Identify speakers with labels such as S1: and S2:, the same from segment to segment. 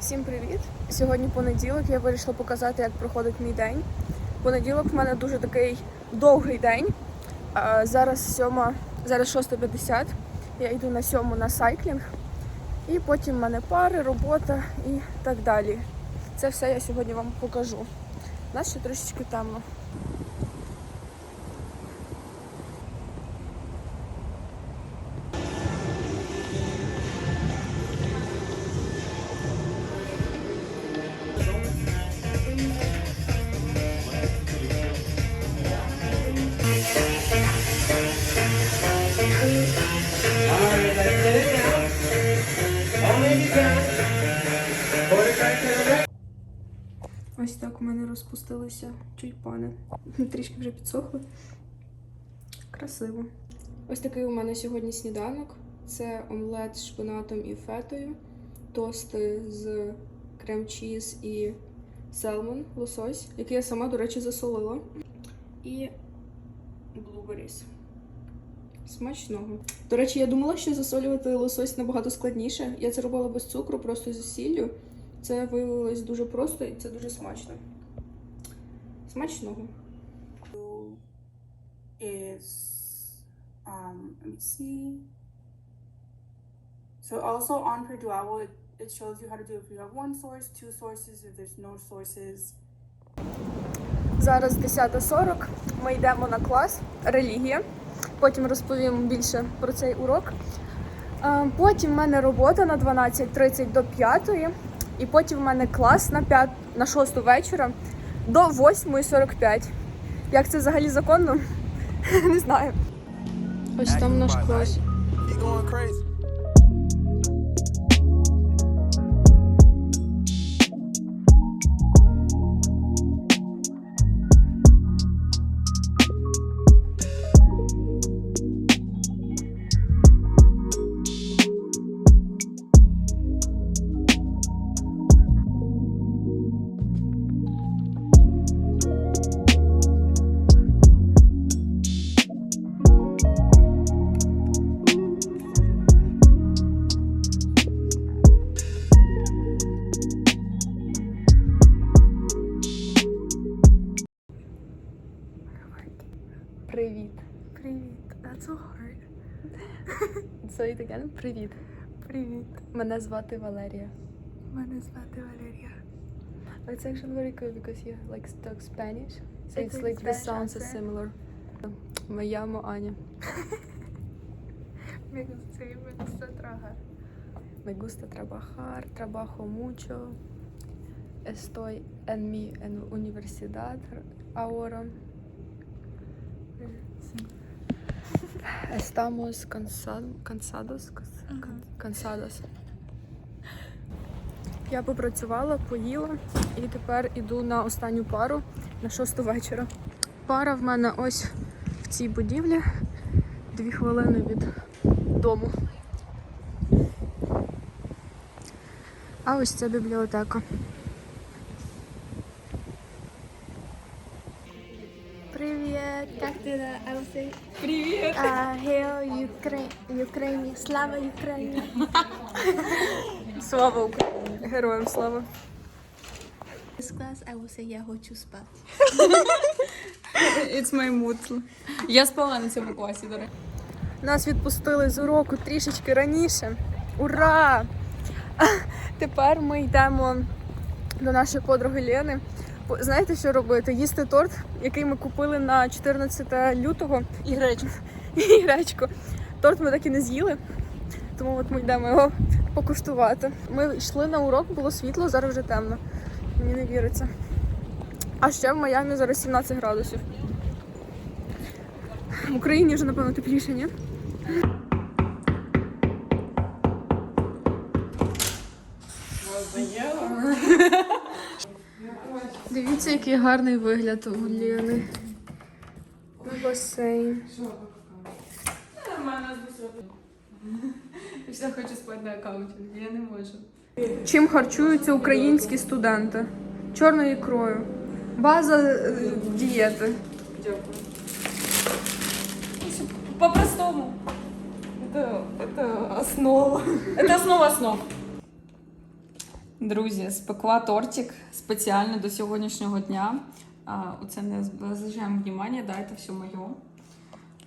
S1: Всім привіт! Сьогодні понеділок. Я вирішила показати, як проходить мій день. Понеділок в мене дуже такий довгий день. Зараз сьома, зараз 6.50. Я йду на сьому на сайклінг. І потім в мене пари, робота і так далі. Це все я сьогодні вам покажу. У нас ще трошечки темно. Розпустилися тюльпани. Трішки вже підсохли. Красиво. Ось такий у мене сьогодні сніданок. Це омлет з шпинатом і фетою, тости з крем-чіз і селмон, лосось, який я сама, до речі, засолила. І блуберіс. Смачного. До речі, я думала, що засолювати лосось набагато складніше. Я це робила без цукру, просто з сіллю. Це виявилось дуже просто і це дуже смачно. Смачного.
S2: is um let me see so also on Perduomo it, it shows you how to do if you have one source two sources if there's no sources
S1: Зараз 10.40. Ми йдемо на клас релігія. Потім розповім більше про цей урок. Потім в мене робота на 12.30 до 5. І потім в мене клас на 5, на 6 вечора до 8.45. Як це взагалі законно? Не знаю. Ось там наш клас. Привіт. Привіт. That's so hard. Say it again. Привіт. Привіт. Мене звати Валерія. Мене звати Валерія. It's actually very good because you like talk Spanish. So
S3: It's
S1: it's like the sounds are similar. Llamo Аня.
S3: Me gusta, me gusta trabajar.
S1: Me gusta trabajar, trabajo mucho. Estoy en mi en universidad ahora. Estamos cansado- cansados. Кан- Cansados. Я попрацювала, поїла і тепер іду на останню пару на шосту вечора. Пара в мене ось в цій будівлі. Дві хвилини від дому. А ось це бібліотека.
S3: Привет, как ты на Алсей? Привет. Uh, Hail Ukraine, Ukraine, слава Украине.
S1: Слава Україні! Героям слава!
S3: I will say я хочу спати.
S4: It's my mood. Я спала на цьому класі, до речі.
S1: Нас відпустили з уроку трішечки раніше. Ура! Тепер ми йдемо до нашої подруги Лени. Знаєте, що робити? Їсти торт, який ми купили на 14 лютого. І гречку. І гречку. Торт ми так і не з'їли, тому от ми йдемо його покуштувати. Ми йшли на урок, було світло, зараз вже темно. Мені не віриться. А ще в Майамі зараз 17 градусів. В Україні вже, напевно, тепліше, ні? Дивіться, який гарний вигляд у Ліни. Басейн.
S4: Я всегда хочу спати на аккаунті, я не можу.
S1: Чим харчуються українські студенти? Чорною ікрою. База е, дієти.
S4: По-простому. Это, это основа. Это основа основ. Друзі, спекла тортик спеціально до сьогоднішнього дня. А, оце не залишаємо внимання, дайте все моє.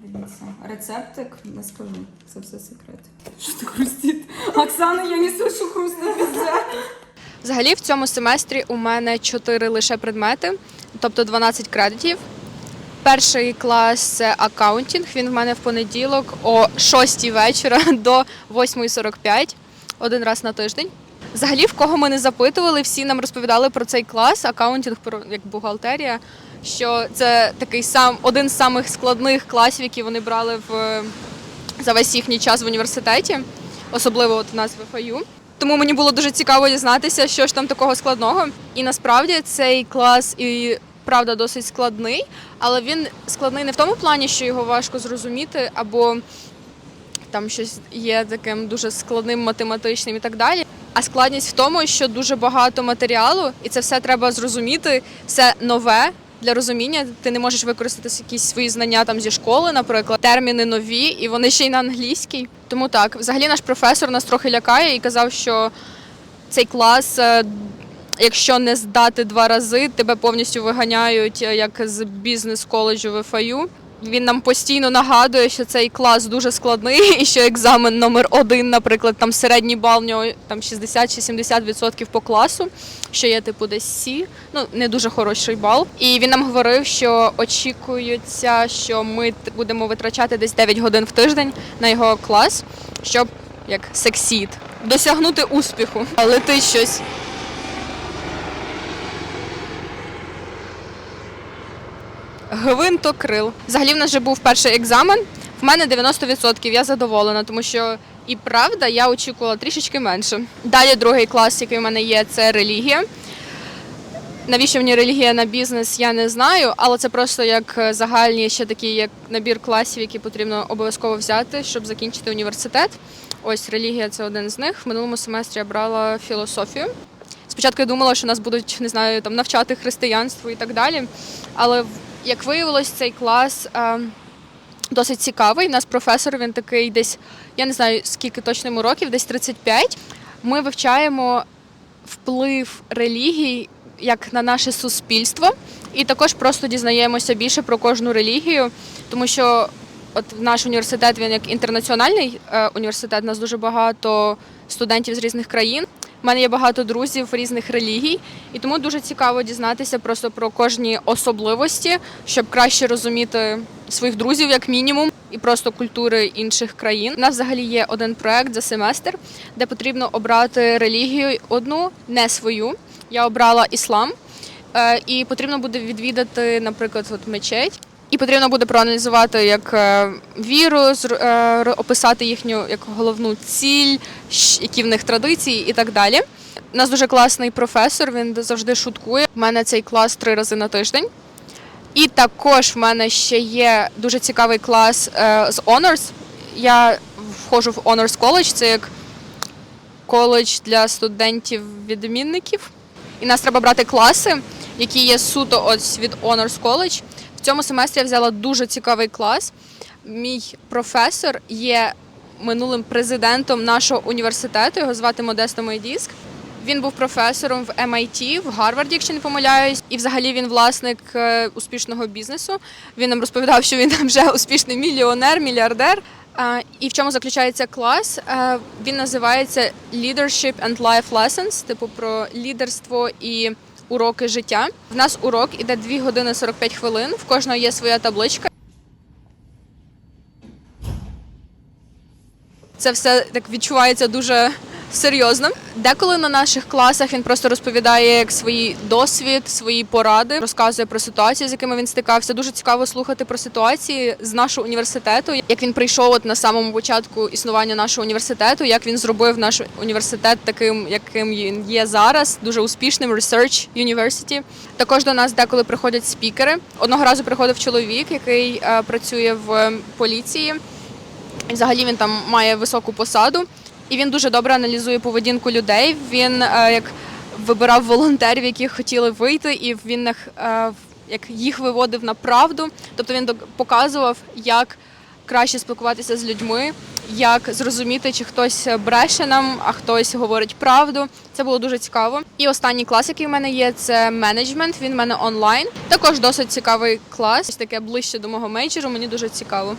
S4: Дивіться. Рецептик не скажу, це все секрет. Що ти хрустить? Оксана, я не слышу везде.
S1: Взагалі в цьому семестрі у мене 4 лише предмети, тобто 12 кредитів. Перший клас це акаунтинг. Він в мене в понеділок о 6 вечора до 8.45, один раз на тиждень. Взагалі, в кого ми не запитували, всі нам розповідали про цей клас, акаунтинг про як бухгалтерія. Що це такий сам один з самих складних класів, які вони брали в за весь їхній час в університеті, особливо от у нас в ФАЮ. Тому мені було дуже цікаво дізнатися, що ж там такого складного. І насправді цей клас і правда досить складний, але він складний не в тому плані, що його важко зрозуміти, або там щось є таким дуже складним математичним і так далі. А складність в тому, що дуже багато матеріалу, і це все треба зрозуміти, все нове. Для розуміння ти не можеш використати якісь свої знання там зі школи, наприклад, терміни нові, і вони ще й на англійській. Тому так, взагалі наш професор нас трохи лякає і казав, що цей клас, е, якщо не здати два рази, тебе повністю виганяють е, як з бізнес-коледжу в ФАЮ. Він нам постійно нагадує, що цей клас дуже складний, і що екзамен номер один, наприклад, там середній бал в нього там 60 чи 70% по класу, що є типу десь Сі, ну не дуже хороший бал. І він нам говорив, що очікується, що ми будемо витрачати десь 9 годин в тиждень на його клас, щоб як сексіт, досягнути успіху. Летить щось. Гвинтокрил. Взагалі в нас вже був перший екзамен. В мене 90%. Я задоволена, тому що і правда я очікувала трішечки менше. Далі другий клас, який в мене є, це релігія. Навіщо мені релігія на бізнес, я не знаю, але це просто як е, загальні ще такі як набір класів, які потрібно обов'язково взяти, щоб закінчити університет. Ось релігія це один з них. В минулому семестрі я брала філософію. Спочатку я думала, що нас будуть не знаю, там навчати християнству і так далі. Але як виявилось, цей клас е, досить цікавий. Нас професор він такий десь, я не знаю скільки точно йому років, десь 35. Ми вивчаємо вплив релігій як на наше суспільство, і також просто дізнаємося більше про кожну релігію, тому що от наш університет він як інтернаціональний е, університет. У нас дуже багато студентів з різних країн. У мене є багато друзів різних релігій, і тому дуже цікаво дізнатися просто про кожні особливості, щоб краще розуміти своїх друзів, як мінімум, і просто культури інших країн. У нас взагалі є один проект за семестр, де потрібно обрати релігію одну, не свою. Я обрала іслам, Е, і потрібно буде відвідати, наприклад, от мечеть. І потрібно буде проаналізувати як е, віру, е, описати їхню як головну ціль, які в них традиції і так далі. У нас дуже класний професор, він завжди шуткує. У мене цей клас три рази на тиждень. І також в мене ще є дуже цікавий клас е, з Honors. Я входжу в Honors College, це як коледж для студентів-відмінників. І нас треба брати класи, які є суто ось від Honors College. Цьому семестрі я взяла дуже цікавий клас. Мій професор є минулим президентом нашого університету. Його звати Модесто Мойдіск. Він був професором в MIT, в Гарварді, якщо не помиляюсь, і взагалі він власник е, успішного бізнесу. Він нам розповідав, що він вже успішний мільйонер, мільярдер. І в чому заключається клас? Е, Він називається Leadership and Life Lessons, типу про лідерство і уроки життя. В нас урок іде 2 години 45 хвилин. В кожного є своя табличка. Це все так відчувається дуже серйозно. Деколи на наших класах він просто розповідає як свій досвід, свої поради, розказує про ситуації, з якими він стикався. Дуже цікаво слухати про ситуації з нашого університету, як він прийшов от на самому початку існування нашого університету, як він зробив наш університет таким, яким він є зараз, дуже успішним Research University. Також до нас деколи приходять спікери. Одного разу приходив чоловік, який е, працює в поліції. Взагалі він там має високу посаду, і він дуже добре аналізує поведінку людей. Він е, як вибирав волонтерів, які хотіли вийти, і він е, як їх виводив на правду. Тобто він показував, як краще спілкуватися з людьми, як зрозуміти, чи хтось бреше нам, а хтось говорить правду. Це було дуже цікаво. І останній клас, який в мене є, це менеджмент. Він в мене онлайн. Також досить цікавий клас. Таке ближче до мого мейджору. Мені дуже цікаво.